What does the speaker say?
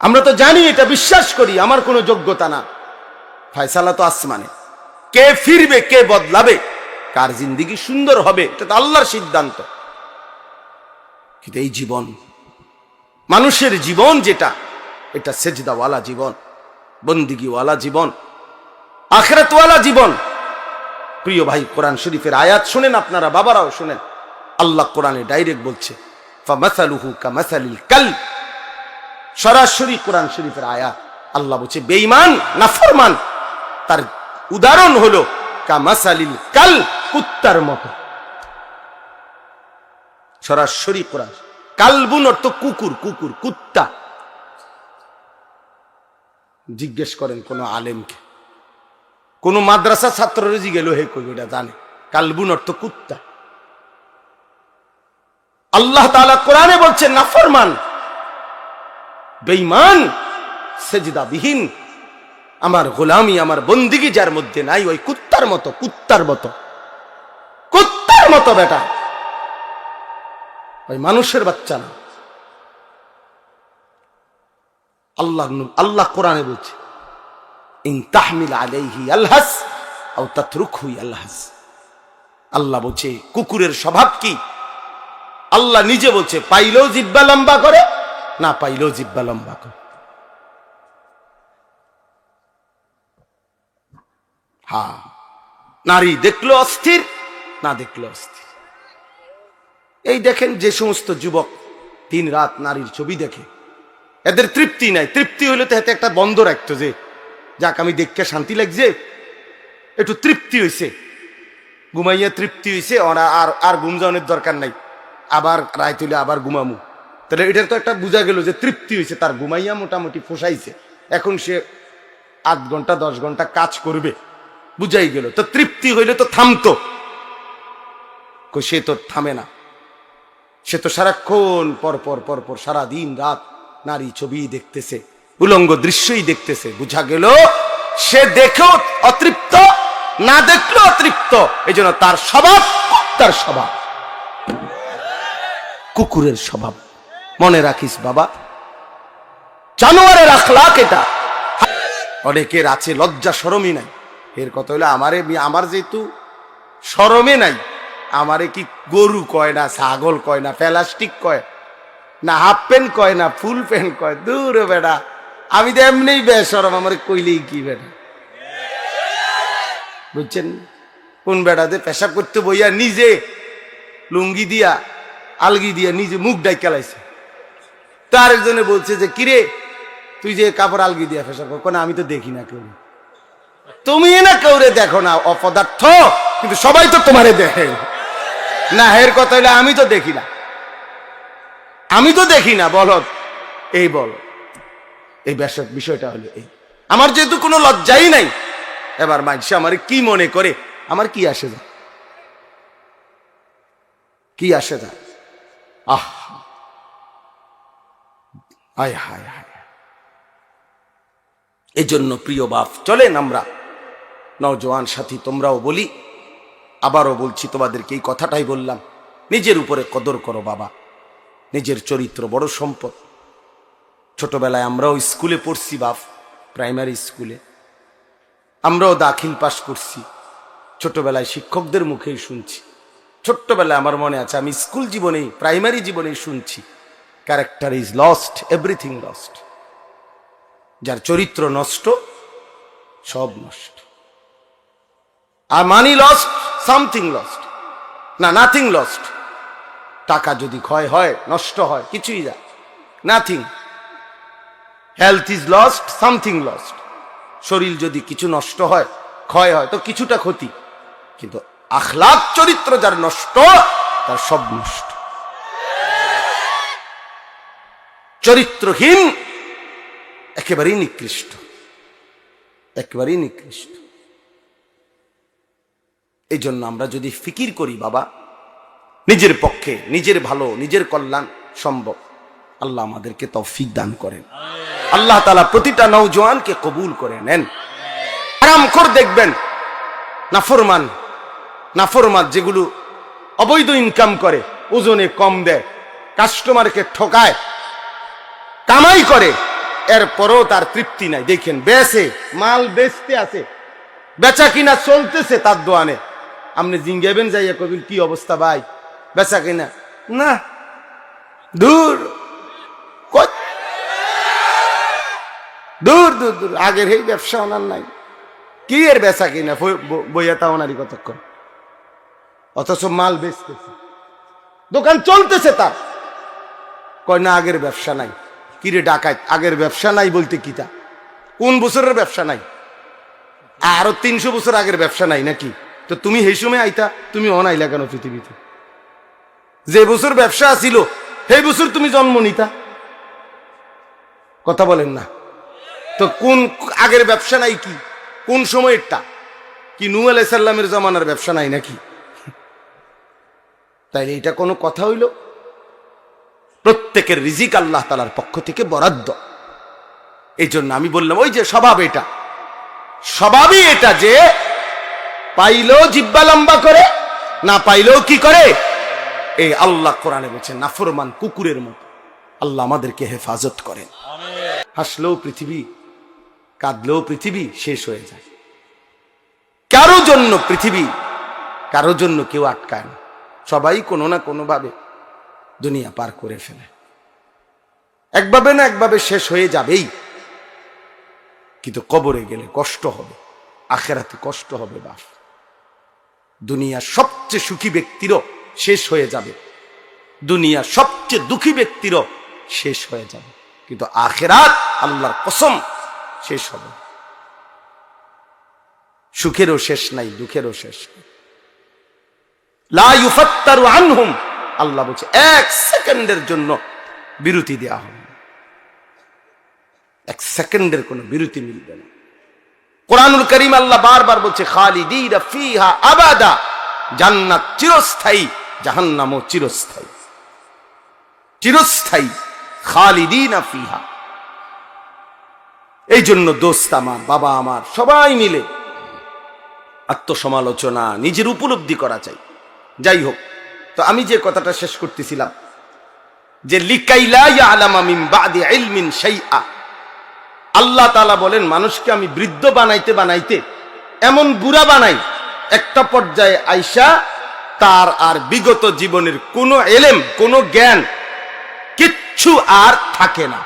আমরা তো জানি, এটা বিশ্বাস করি, আমার কোনো যোগ্যতা না। ফয়সালা তো আসমানে। কে ফিরবে, কে বদলাবে, কার জিন্দিগি সুন্দর হবে, এটা তো আল্লাহর সিদ্ধান্ত। কিন্তু এই জীবন, মানুষের জীবন যেটা, এটা সেজদাওয়ালা জীবন, বন্দিগিওয়ালা জীবন, আখরাতওয়ালা জীবন। প্রিয় ভাই, কোরআন শরীফের আয়াত শুনেন আপনারা, বাবারাও শুনেন। আল্লাহ কোরআনে ডাইরেক্ট বলছে ফামাসালুহু কামাসালিল কাল সরাসরি কোরআন শরীফের আয়াত। আল্লাহ বলছে, বেঈমান, নাফরমান। তার উদাহরণ হলো, কামাসালিল কাল, কুত্তার মতো। সরাসরি কোরআন কালবুন অর্থ কুকুর কুকুর, কুত্তা। জিজ্ঞেস করেন কোন আলেমকে। কোন মাদ্রাসা ছাত্র রেজি গেল, হে কই এটা জানে। কালবুন অর্থ কুত্তা। আল্লাহ তাআলা কোরআনে বলছেন নাফরমান। বেঈমান সেজদা বিহীন আমার গোলামি, আমার বন্দিগি যার মধ্যে নাই, ওই কুত্তার মতো কুত্তার মতো। কুত্তার মতো বেটা। ওই মানুষের বাচ্চা না। আল্লাহ আল্লাহ কোরআনে বলছে, ইন তাহমিল আলাইহি আলহাস, আও তাতরুকহু আলহাস আল্লাহ বলছে, কুকুরের স্বভাব কি? আল্লাহ নিজে বলছে, পাইলেও জিব্বা লম্বা করে না পাইলেও জিব্বা লম্বা করে। হ্যাঁ নারী দেখল অস্থির, না দেখল অস্থির। এই দেখেন যে সমস্ত যুবক দিন রাত নারীর ছবি দেখে। এদের তৃপ্তি নাই। তৃপ্তি হইলে তো হাতে একটা বন্ধ রাখতো যে, যাক আমি দেখতে শান্তি লাগছে, একটু তৃপ্তি হইছে। ঘুমাইয়া তৃপ্তি হইছে আর আর ঘুম দরকার নাই। আবার রায় তুলে আবার ঘুমামু। তাহলে এটার তো একটা বোঝা গেল যে তৃপ্তি হয়েছে, তার ঘুমাইয়া মোটামুটি ফোসাইছে। এখন সে আধ ঘণ্টা, দশ ঘণ্টা কাজ করবে, বুঝাই গেল। তো তৃপ্তি হইলে তো থামতো। সে তো থামে না। সে তো সারাক্ষণ পর পর পর পর সারা দিন রাত নারী ছবি দেখতেছে, উলঙ্গ দৃশ্যই দেখতেছে, বুঝা গেল সে দেখেও অতৃপ্ত, না দেখলেও অতৃপ্ত। এই জন্য তার স্বভাব তার স্বভাব। কুকুরের স্বভাব। মনে রাখিস বাবা। জানোয়ারের আখলাক এটা। অনেকের আছে লজ্জা সরমই নাই। এর কথা হলো আমারে আমার যেহেতু সরমে নাই, আমারে কি গরু কয় না, ছাগল কয় না, প্লাস্টিক কয় না, হাফ প্যান্ট কয় না, ফুল প্যান্ট কয়, দূর বেটা। আমি তো এমনিই বেসরম, আমার কইলেই কি বেটা। বুঝছেন? কোন বেড়াতে পেশাব করতে বইয়া নিজে লুঙ্গি দিয়া, আলগি দিয়া নিজে মুখ ডাই কেলাইছে তো আরেকজনে বলছে যে, কিরে, তুই যে কাপড় আলগি দিয়া পেশাব কর আমি তো দেখি না কেউ তুমি না কেউরে দেখো না, অপদার্থ। কিন্তু সবাই তো তোমারে দেখে। না এর কথা হইলে, আমি তো দেখি না। আমি তো দেখি না, বল। এই বল। এই বিষয়টা হলো এই। আমার যেহেতু কোনো লজ্জাই নাই, এবার মানুষ আমার কি মনে করে, আমার কি আসে যায়? কি আসে যায়? আহ! হায় হায় হায় এই জন্য প্রিয় বাপ, চলেন আমরা। নওজোয়ান সাথী, তোমরাও বলি। আবারও বলছি, তোমাদেরকে এই কথাটাই বললাম। নিজের উপরে কদর করো বাবা। নিজের চরিত্র বড় সম্পদ। ছোটবেলায় আমরাও স্কুলে পড়ছি বাপ, প্রাইমারি স্কুলে। আমরাও দাখিল পাশ করছি। ছোটবেলায় শিক্ষকদের মুখেই শুনছি। ছোট্টবেলায় আমার মনে আছে, আমি স্কুল জীবনেই, প্রাইমারি জীবনেই শুনছি। Character is lost everything lost যার চরিত্র নষ্ট, সব নষ্ট। আর মানি লস্ট সামথিং লস্ট না নাথিং লস্ট টাকা যদি ক্ষয় হয়, নষ্ট হয়, কিছুই যায়। Nothing health is lost something lost শরীর যদি কিছু নষ্ট হয়, ক্ষয় হয়, তো কিছুটা ক্ষতি। কিন্তু আখলাক চরিত্র যার নষ্ট, তার সব নষ্ট। চরিত্রহীন, একেবারেই নিকৃষ্ট একেবারেই নিকৃষ্ট। এই জন্য আমরা যদি ফিকির করি, বাবা, নিজের পক্ষে, নিজের ভালো, নিজের কল্যাণ সম্ভব, আল্লাহ আমাদেরকে তৌফিক দান করেন। আল্লাহ তালা প্রতিটা নৌজওয়ানকে কবুল করে নেন। আরাম কর দেখবেন, নাফরমান নাফরমান যেগুলো অবৈধ ইনকাম করে, ওজনে কম দেয় কাস্টমারকে ঠকায় কামাই করে, এরপরও তার তৃপ্তি নাই। দেখেন বেসে মাল বেচতে আছে। বেচা কিনা চলতেছে তার দোয়ানে। আপনি জিঙ্গেবেন যাইয়া কবিন কি অবস্থা ভাই? বেচা কিনা? না, দূর। দূর দূর দূর, আগের এই ব্যবসা ওনার নাই। কি এর বেচা কিনা? বই- বই- বইয়া তা ওনারই কতক্ষণ। অথচ মাল বেচতেছে। দোকান চলতেছে তার। কয়, না, আগের ব্যবসা নাই। কিরে ডাকাত, আগের ব্যবসা নাই বলতে কি তা? কোন বছরের ব্যবসা নাই? আরও তিনশো বছর আগের ব্যবসা নাই নাকি? তো তুমি সেই সময় আইতা, তুমি অনাইলা কেন পৃথিবীতে? যে বছর ব্যবসা ছিল সেই বছর তুমি জন্ম নিতা? কথা বলেন না। তো কোন আগের ব্যবসা নাই কি? কোন সময়েরটা কি নু আলাইসাল্লামের জমানার ব্যবসা নাই নাকি? তাইলে এটা কোনো কথা হইল? প্রত্যেকের রিজিক আল্লাহ তালার পক্ষ থেকে বরাদ্দ। এই জন্য আমি বললাম ওই যে স্বভাব এটা। স্বভাবই এটা যে পাইলেও জিব্বা লম্বা করে না পাইলেও কি করে? এই আল্লাহ কোরআনে বলছে নাফরমান কুকুরের মতো। আল্লাহ আমাদেরকে হেফাজত করেন। হাসলেও পৃথিবী কাঁদলেও পৃথিবী শেষ হয়ে যায়। কারও জন্য পৃথিবী কারও জন্য কেউ আটকায় না। সবাই কোনো না কোনোভাবে দুনিয়া পার করে ফেলে। একভাবে না একভাবে শেষ হয়ে যাবেই। কিন্তু কবরে গেলে কষ্ট হবে, আখেরাতে কষ্ট হবে বাপ। দুনিয়া সবচেয়ে সুখী ব্যক্তিরও শেষ হয়ে যাবে। দুনিয়া সবচেয়ে দুঃখী ব্যক্তিরও শেষ হয়ে যাবে। কিন্তু আখেরাত আল্লাহর কসম শেষ হবে। সুখেরও শেষ নাই, দুঃখেরও শেষ নাই। লা আনহুম আল্লাহ বলছে, এক সেকেন্ডের জন্য বিরতি দেওয়া হবে। এক সেকেন্ডের কোনো বিরতি মিলবে না। কোরআনুল করিম আল্লাহ বারবার বলছে, খালিদিনা ফিহা আবাদা, জান্নাত চিরস্থায়ী, জাহান্নামও চিরস্থায়ী। চিরস্থায়ী, খালিদিনা ফিহা। এই জন্য দোস্ত আমার, বাবা আমার, সবাই মিলে আত্মসমালোচনা নিজের উপলব্ধি করা চাই। যাই হোক তো আমি যে কথাটা শেষ করতেছিলাম, যে আল্লাহ তালা বলেন, মানুষকে আমি বৃদ্ধ বানাইতে বানাইতে, এমন বুড়া বানাই, একটা পর্যায়ে আইসা তার আর বিগত জীবনের কোনো এলেম, কোনো জ্ঞান কিচ্ছু আর থাকে না।